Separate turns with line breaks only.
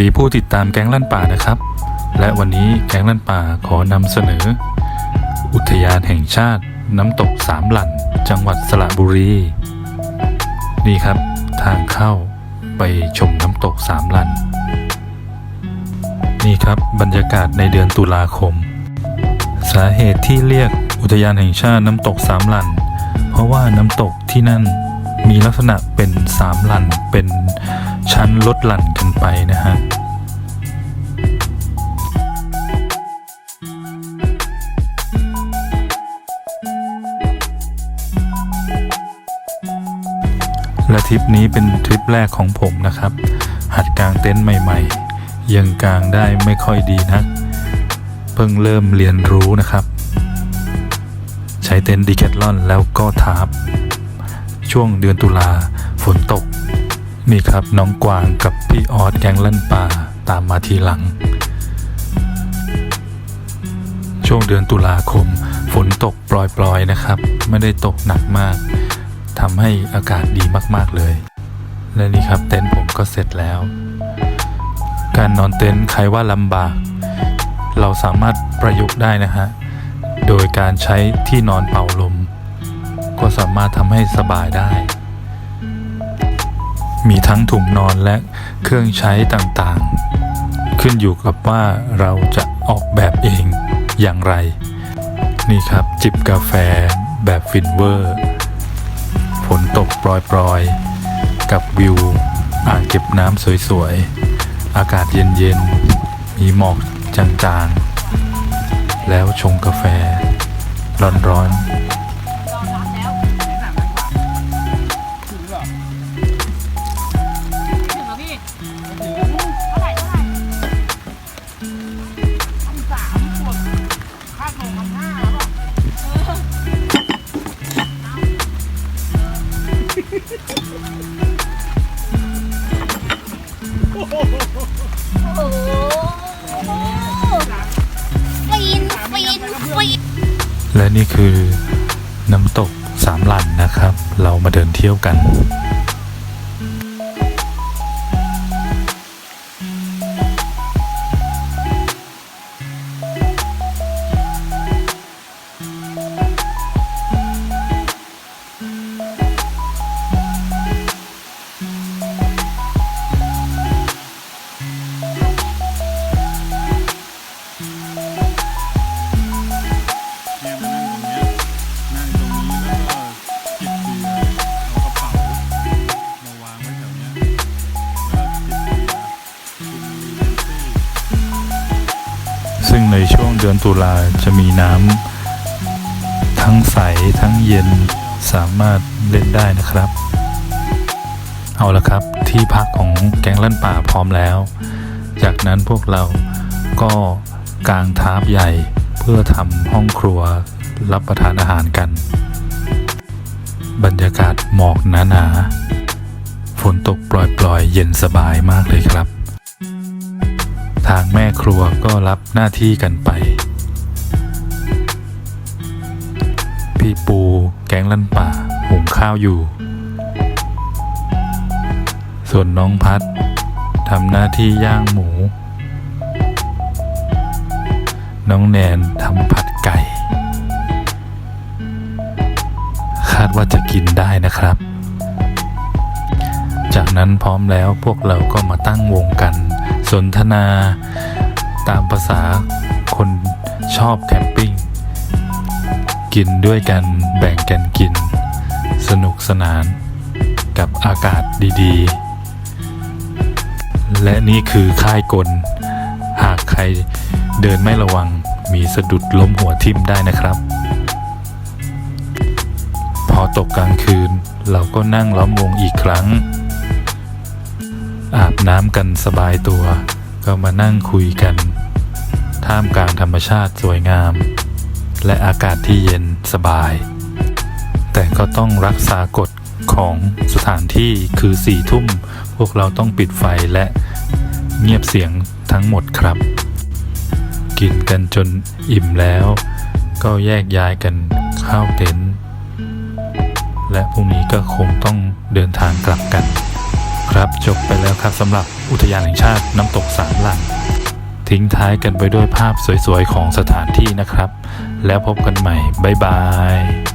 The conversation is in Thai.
ดีผู้ติดตามแก๊งลั่นป่านะครับ และวันนี้แก๊งลั่นป่าขอนำเสนอ อุทยานแห่งชาติน้ำตกสามหลั่น จังหวัดสระบุรี นี่ครับทางเข้าไปชมน้ำตกสามหลั่น นี่ครับบรรยากาศในเดือนตุลาคม สาเหตุที่เรียกอุทยานแห่งชาติน้ำตกสามหลั่น เพราะว่าน้ำตกที่นั่นมีลักษณะเป็นสามหลั่นเป็น ชั้นลดหลั่นกันไปนะฮะและทริปนี้เป็นทริปแรกของผมนะครับ หัดกางเต็นท์ใหม่ๆ ยังกางได้ไม่ค่อยดีนัก เพิ่งเริ่มเรียนรู้นะครับ ใช้เต็นท์ดีแคทลอนแล้วก็ทาร์ปช่วงเดือนตุลาฝนตก นี่ครับน้องกวางกับพี่ออสแกงลั่นป่าตามมาทีหลัง ช่วงเดือนตุลาคม ฝนตกปลอยๆนะครับ ไม่ได้ตกหนักมากทำให้อากาศดีมากๆเลย และนี่ครับเต็นท์ผมก็เสร็จแล้ว การนอนเต็นท์ใครว่าลำบาก เราสามารถประยุกต์ได้นะฮะ โดยการใช้ที่นอนเป่าลม ก็สามารถทำให้สบายได้ มีทั้งถุงนอนและเครื่องใช้ต่างๆ ขึ้นอยู่กับว่าเราจะออกแบบเองอย่างไร นี่ครับจิบกาแฟแบบฟินเวอร์ฝนตกปรอยๆ กับวิว อ่างเก็บน้ำสวยๆ อากาศเย็นๆ มีหมอกจางๆ แล้วชงกาแฟ ร้อนๆ และนี่คือน้ำตกสามหลั่นนะครับ เรามาเดินเที่ยวกัน เดือนตุลาจะมีน้ำทั้งใสทั้งเย็นสามารถเล่นได้นะครับ เอาละครับที่พักของแก๊งลั่นป่าพร้อมแล้ว จากนั้นพวกเราก็กางทาร์ปใหญ่เพื่อทำห้องครัวรับประทานอาหารกัน บรรยากาศหมอกหนาๆฝนตกปล่อยๆ เย็นสบายมากเลยครับ ทางแม่ครัวก็รับหน้าที่กันไป พี่ปูแก๊งลั่นป่าหุงข้าวอยู่ ส่วนน้องพัดทำหน้าที่ย่างหมู น้องแนนทำผัดไก่ คาดว่าจะกินได้นะครับ จากนั้นพร้อมแล้วพวกเราก็มาตั้งวงกัน สนทนาตามภาษาคนชอบแคมปิ้ง กินด้วยกันแบ่งกันกิน สนุกสนานกับอากาศดีๆ และนี่คือค่ายกล หากใครเดินไม่ระวังมีสะดุดล้มหัวทิ่มได้นะครับ พอตกกลางคืนเราก็นั่งล้อมวงอีกครั้ง อาบน้ำกันสบายตัว ก็มานั่งคุยกัน ท่ามกลางธรรมชาติสวยงาม และอากาศที่เย็นสบาย แต่ก็ต้องรักษากฎของสถานที่คือสี่ทุ่ม พวกเราต้องปิดไฟและเงียบเสียงทั้งหมดครับ กินกันจนอิ่มแล้ว ก็แยกย้ายกันเข้าเต็นท์และพรุ่งนี้ก็คงต้องเดินทางกลับกัน ครับจบไปแล้วครับสำหรับอุทยานแห่งชาติน้ำตกสามหลัง ทิ้งท้ายกันไปด้วยภาพสวยๆ ของสถานที่นะครับ แล้วพบกันใหม่ บ๊ายบาย